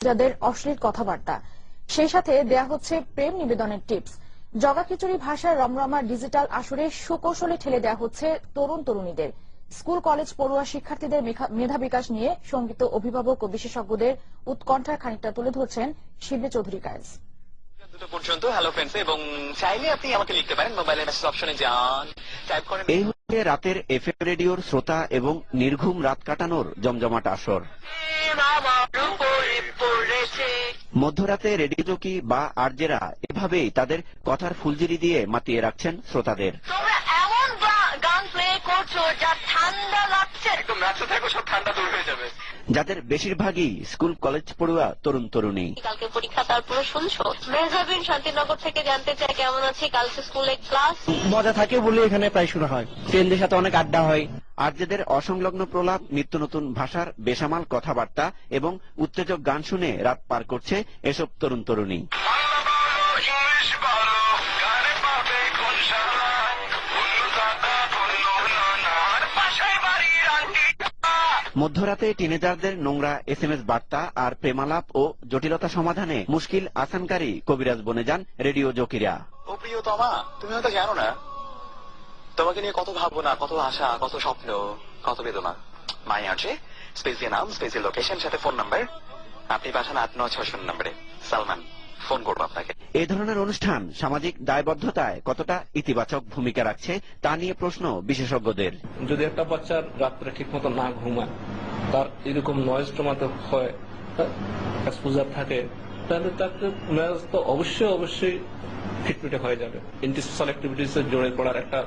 যাদের অশ্লীল কথাবার্তা। সেই সাথে দেয়া হচ্ছে প্রেম নিবেদনের টিপস। জগা খিচুড়ি ভাষার রমরমা ডিজিটাল আসরে সুকৌশলে ঠেলে দেওয়া হচ্ছে তরুণ তরুণীদের। স্কুল কলেজ পড়ুয়া শিক্ষার্থীদের মেধা- বিকাশ নিয়ে সংগীত অভিভাবক ও বিশেষজ্ঞদের উৎকণ্ঠার খানিকটা তুলে ধরছেন শিবলি চৌধুরী কায়েস পর্যন্ত হ্যালো ফ্রেন্ডস এবং চাইলে আপনি আমাকে লিখতে পারেন মোবাইলের মেসেজ অপশনে যান টাইপ করেন এই হচ্ছে রাতের এফএম রেডিওর শ্রোতা এবং নির্ঘুম রাত কাটানোর জমজমাট আসর। পড়েছে। মধ্যরাতে রেডিও জকি বা আরজেরা এভাবেই তাদের কথার ফুলঝুরি দিয়ে মাতিয়ে রাখছেন শ্রোতাদের। তোমরা এমন গান প্লে করছ যা ঠান্ডা একদম নাচতে থাকো সব ঠান্ডা দূর হয়ে যাবে। যাদের বেশিরভাগই স্কুল কলেজ পড়ুয়া তরুণ তরুণী। কালকে পরীক্ষা তারপরে শুনছো? মেহজাবিন শান্তিনগর থেকে জানতে চাই কেমন আছে? কালকে স্কুলে ক্লাস? মজা থাকে বলে এখানে প্রায় শোনা হয়। ফ্রেন্ডদের সাথে অনেক আড্ডা হয়। আরজেদের অসংলগ্ন প্রলাপ নিত্য নতুন ভাষার বেসামাল কথাবার্তা এবং উত্তেজক গান শুনে রাত পার করছে এসব তরুণ তরুণী। মধ্যরাতে টিনেজারদের নোংরা এস এম এস বার্তা আর প্রেমালাপ ও জটিলতা সমাধানে মুশকিল আসানকারী কবিরাজ বনে যান রেডিও জকিরা। ও প্রিয়তমা তুমি হয়তো জানো না, তোমাকে নিয়ে কত ভাবনা, কত আশা, কত স্বপ্ন, কত বেদনা। মাই আছে স্পেসিয়াল নাম স্পেসিয়াল লোকেশন সাথে ফোন নাম্বার আপনি পাঠান আট নয় ছয় শূন্য নম্বরে। সালমান। ফোন করব আপনাকে। এই ধরনের অনুষ্ঠান সামাজিক দায়বদ্ধতায় কতটা ইতিবাচক ভূমিকা রাখছে তা নিয়ে প্রশ্ন বিশেষজ্ঞদের। যদি একটা বাচ্চার রাত্রে ঠিক মতো না ঘুমায় তার এরকম নয়েজ জমাতে হয় এক্সপোজার থাকে তাহলে তাকে মেজাজ তো অবশ্যই অবশ্যই খিটমিটে হয়ে যাবে। ইন্টিসোশাল অ্যাক্টিভিটিস এর জড়ে পড়ার একটা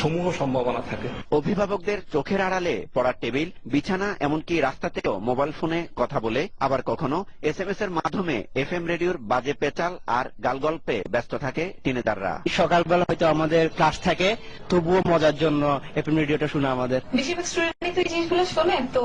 সমূহ সম্ভাবনা থাকে। অভিভাবকদের চোখের আড়ালে পড়ার টেবিল বিছানা এমনকি রাস্তাতেও মোবাইল ফোনে কথা বলে আবার কখনো এস এম এস এর মাধ্যমে এফ এম রেডিওর বাজে পেচাল আর গালগল্পে ব্যস্ত থাকে টিনেদাররা সকালবেলা হয়তো আমাদের ক্লাস থাকে তবুও মজার জন্য এফএম রেডিওটা শুনে আমাদের। বেশিরভাগ স্টুডেন্টই তো এই জিনিসগুলো শোনে তো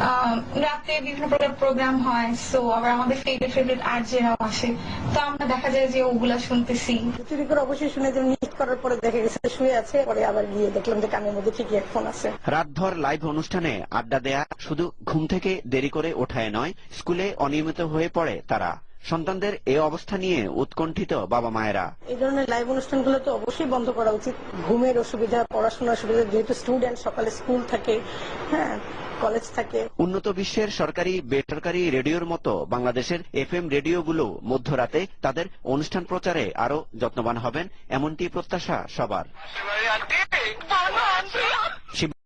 আহ, রাতে বিভিন্ন প্রকার প্রোগ্রাম হয় সো আবার আমাদের ফেভারিট ফেভারিট আর্জেরাও আসে তো আমরা দেখা যায় যে ওগুলা শুনতেছি। চুরি করে অবশ্যই শুনে যে করার পরে দেখে গেছে, শুয়ে আছে। পরে আবার গিয়ে দেখলাম যে কানের মধ্যে ঠিকই ফোন আছে। রাতভর লাইভ অনুষ্ঠানে আড্ডা দেয়া শুধু ঘুম থেকে দেরি করে ওঠায় নয়, স্কুলে অনিয়মিত হয়ে পড়ে তারা। সন্তানদের এ অবস্থা নিয়ে উৎকণ্ঠিত বাবা মায়েরা। এই ধরনের লাইভ অনুষ্ঠানগুলো তো অবশ্যই বন্ধ করা উচিত। ঘুমের অসুবিধা পড়াশোনার অসুবিধা যেহেতু স্টুডেন্ট সকালে স্কুল থাকে হ্যাঁ কলেজ থাকে। উন্নত বিশ্বের সরকারি বেসরকারি রেডিওর মতো বাংলাদেশের এফ এম রেডিওগুলো মধ্যরাতে তাদের অনুষ্ঠান প্রচারে আরও যত্নবান হবেন এমনটি প্রত্যাশা সবার।